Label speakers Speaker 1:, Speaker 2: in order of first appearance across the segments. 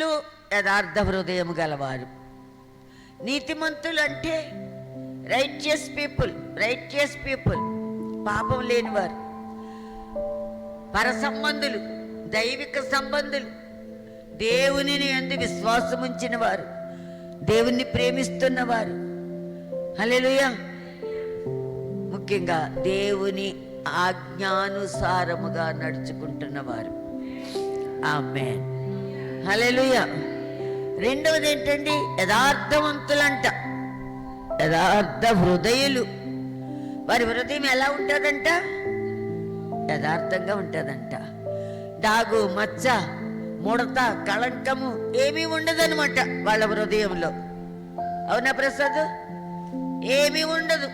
Speaker 1: నీతిమంతులు యథార్థ హృదయం గలవారు. నీతిమంతులు అంటే రైట్యస్ పీపుల్ రైట్యస్ పీపుల్ పాపం లేనివారు. పర సంబంధులు దైవిక సంబంధులు దేవునిని అందు విశ్వాసం ఉంచిన వారు దేవుణ్ణి ప్రేమిస్తున్నవారు. హల్లెలూయా. ముఖ్యంగా దేవుని ఆజ్ఞానుసారముగా నడుచుకుంటున్నవారు. ఆమె హలెలుయ రెండవది ఏంటండి యథార్థవంతులంట. యథార్థ హృదయులు. వారి హృదయం ఎలా ఉంటుందంట? యథార్థంగా ఉంటుందంట. డాగు మచ్చ ముడత కళంకము ఏమీ ఉండదనమాట వాళ్ళ హృదయంలో. అవునా ప్రసాద్? ఏమీ ఉండదు.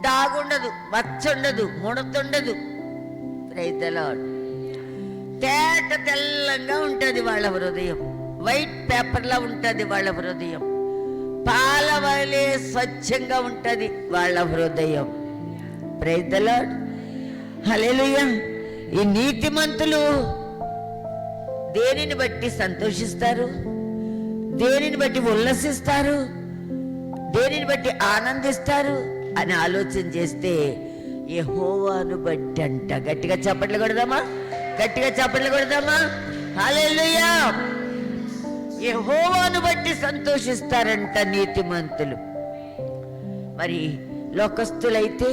Speaker 1: దాగుండదు మచ్చ ఉండదు ముడత ఉండదు. రైతలో తేట తెల్లంగా ఉంటుంది వాళ్ళ హృదయం. వైట్ పేపర్లా ఉంటుంది వాళ్ళ హృదయం. పాల వలె స్వచ్ఛంగా ఉంటుంది వాళ్ళ హృదయం. ప్రైతలో హల్లెలూయా ఈ నీతిమంతులు దేనిని బట్టి సంతోషిస్తారు? దేనిని బట్టి ఉల్లసిస్తారు? దేనిని బట్టి ఆనందిస్తారు? అని ఆలోచన చేస్తే యెహోవాను బట్టి అంట. గట్టిగా చప్పట్లు కొడదామా? గట్టిగా చప్పట్లు కొడదామా హల్లెలూయా. యెహోవాను బట్టి సంతోషిస్తారంట నీతిమంతులు. మరి లోకస్తులైతే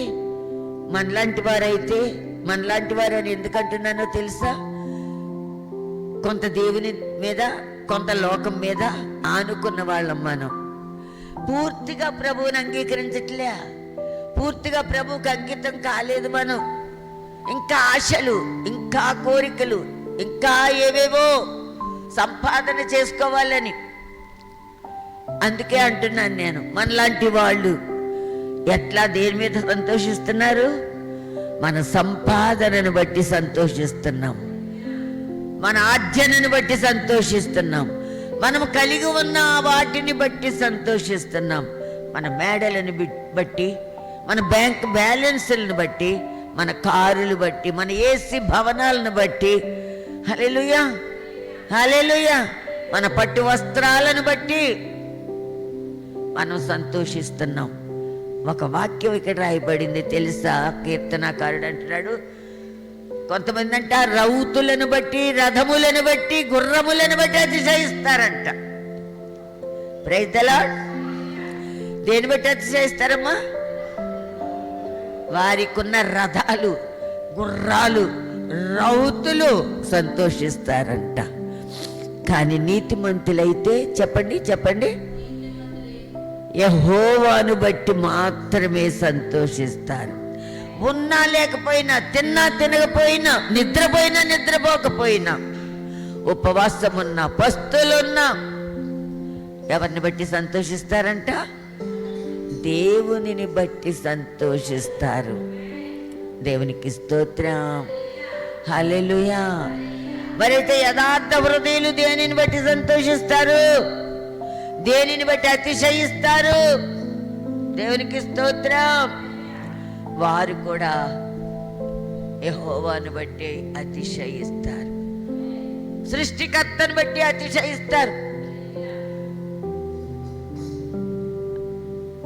Speaker 1: మనలాంటి వారైతే మనలాంటి వారు అని ఎందుకంటున్నానో తెలుసా? కొంత దేవుని మీద కొంత లోకం మీద ఆనుకున్న వాళ్ళం మనం. పూర్తిగా ప్రభువుని అంగీకరించట్లే. పూర్తిగా ప్రభువుకి అంకితం కాలేదు మనం. ఇంకా ఆశలు ఇంకా కోరికలు ఇంకా ఏవేవో సంపాదన చేసుకోవాలని. అందుకే అంటున్నాను నేను మనలాంటి వాళ్ళు ఎట్లా దేని మీద సంతోషిస్తున్నారు? మన సంపాదనను బట్టి సంతోషిస్తున్నాం. మన ఆర్జనను బట్టి సంతోషిస్తున్నాం. మనం కలిగి ఉన్న వాటిని బట్టి సంతోషిస్తున్నాం. మన మేడలను బట్టి మన బ్యాంక్ బ్యాలెన్స్లను బట్టి మన కారులు బట్టి మన ఏసీ భవనాలను బట్టి. హలెలుయా హలెలుయా మన పట్టు వస్త్రాలను బట్టి మనం సంతోషిస్తున్నాం. ఒక వాక్యం ఇక్కడ రాయబడింది తెలుసా? కీర్తనాకారుడు అంటున్నాడు కొంతమంది అంట రౌతులను బట్టి రథములను బట్టి గుర్రములను బట్టి అతిశయిస్తారంట. ప్రైతలా దేని బట్టి అతిశయిస్తారమ్మా? వారికున్న రథాలు గుర్రాలు రౌతులు సంతోషిస్తారంట. కానీ నీతిమంతులైతే చెప్పండి చెప్పండి. యహోవాను బట్టి మాత్రమే సంతోషిస్తారు. ఉన్నా లేకపోయినా తిన్నా తినకపోయినా నిద్రపోయినా నిద్రపోకపోయినా ఉపవాసం ఉన్నా పస్తులున్నా ఎవరిని బట్టి సంతోషిస్తారంట? దేవునిని బట్టి సంతోషిస్తారు. దేవునికి స్తోత్రం. హలెలుయా మరైతే యథార్థ హృదయులు దేనిని బట్టి సంతోషిస్తారు? దేనిని బట్టి అతిశయిస్తారు? దేవునికి స్తోత్రం. వారు కూడా యహోవాను బట్టి అతిశయిస్తారు. సృష్టికర్తను బట్టి అతిశయిస్తారు.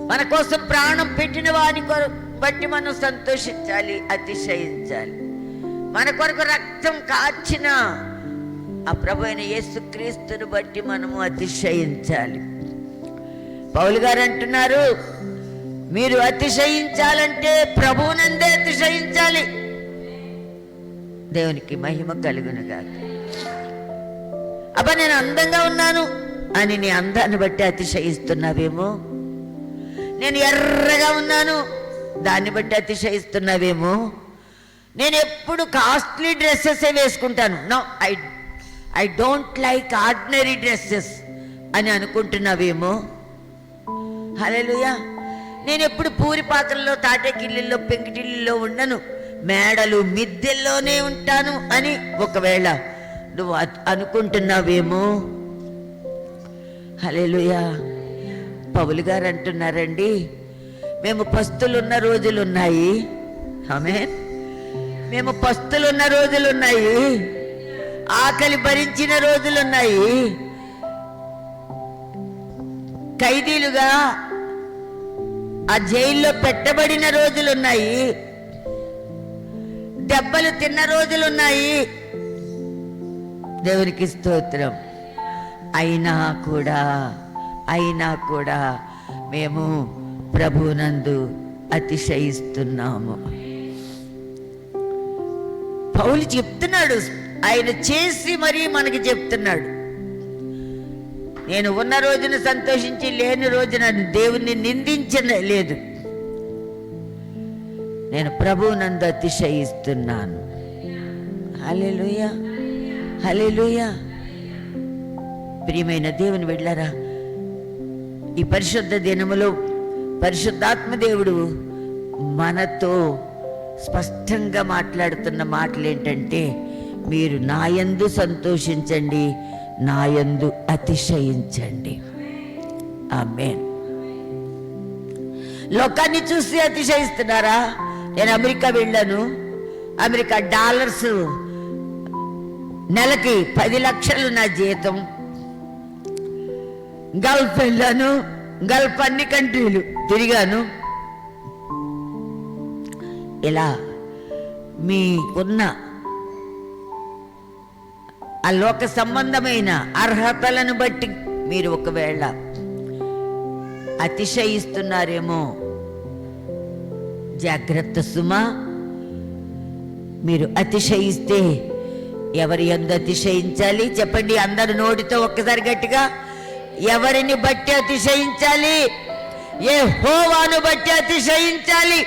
Speaker 1: మన కోసం ప్రాణం పెట్టిన వాని కొర- బట్టి మనం సంతోషించాలి అతిశయించాలి. మన కొరకు రక్తం కాచిన ఆ ప్రభు అయిన యేసుక్రీస్తుని బట్టి మనము అతిశయించాలి. పౌలు గారు అంటున్నారు మీరు అతిశయించాలంటే ప్రభువునందే అతిశయించాలి. దేవునికి మహిమ కలుగునుగా అబ్బా నేను అందంగా ఉన్నాను అని నీ అందాన్ని బట్టి అతిశయిస్తున్నావేమో? నేను ఎర్రగా ఉన్నాను. దాన్ని బట్టి అతిశయిస్తున్నావేమో. నేను ఎప్పుడు కాస్ట్లీ డ్రెస్సెస్ వేసుకుంటాను. No I I don't like ordinary dresses అని అనుకుంటున్నావేమో. హలోయా నేను ఎప్పుడు పూరి పాత్రల్లో తాటకిళ్ళల్లో పెంకిటిళ్ళలో ఉండను. మేడలు మిద్దెల్లోనే ఉంటాను అని ఒకవేళ నువ్వు అనుకుంటున్నావేమో. హలోయా పౌలు గారు అంటున్నారండి మేము పస్తులున్న రోజులున్నాయి. ఆమె మేము పస్తులున్న రోజులున్నాయి. ఆకలి భరించిన రోజులున్నాయి. ఖైదీలుగా ఆ జైల్లో పెట్టబడిన రోజులున్నాయి. దెబ్బలు తిన్న రోజులున్నాయి. దేవునికి స్తోత్రం. అయినా కూడా అయినా కూడా మేము ప్రభునందు అతిశయిస్తున్నాము. పౌలు చెప్తున్నాడు ఆయన చేసి మరీ మనకి చెప్తున్నాడు. నేను ఉన్న రోజున సంతోషించి లేని రోజున దేవుణ్ణి నిందించిన లేదు. నేను ప్రభువునందు అతిశయిస్తున్నాను. హలే హల్లెలూయ. ప్రియమైన దేవుని వెళ్ళారా ఈ పరిశుద్ధ దినములో పరిశుద్ధాత్మ దేవుడు మనతో స్పష్టంగా మాట్లాడుతున్న మాటలు ఏంటంటే మీరు నాయందు సంతోషించండి నాయందు అతిశయించండి. ఆమేన్. లోకాన్ని చూసి అతిశయిస్తున్నారా? నేను అమెరికా వెళ్ళాను. అమెరికా డాలర్స్ నెలకి పది లక్షలు నా జీతం. గల్ఫ్ వెళ్ళాను గల్ఫ్ అన్ని కంట్రీలు తిరిగాను. ఇలా మీకున్న ఆ లోక సంబంధమైన అర్హతలను బట్టి మీరు ఒకవేళ అతిశయిస్తున్నారేమో జాగ్రత్త సుమా. మీరు అతిశయిస్తే ఎవరి ఎందు అతిశయించాలి? చెప్పండి అందరు నోటితో ఒక్కసారి గట్టిగా. ఎవరిని బట్టి అతిశయించాలి? ఏ హోవాను బట్టి అతిశయించాలి.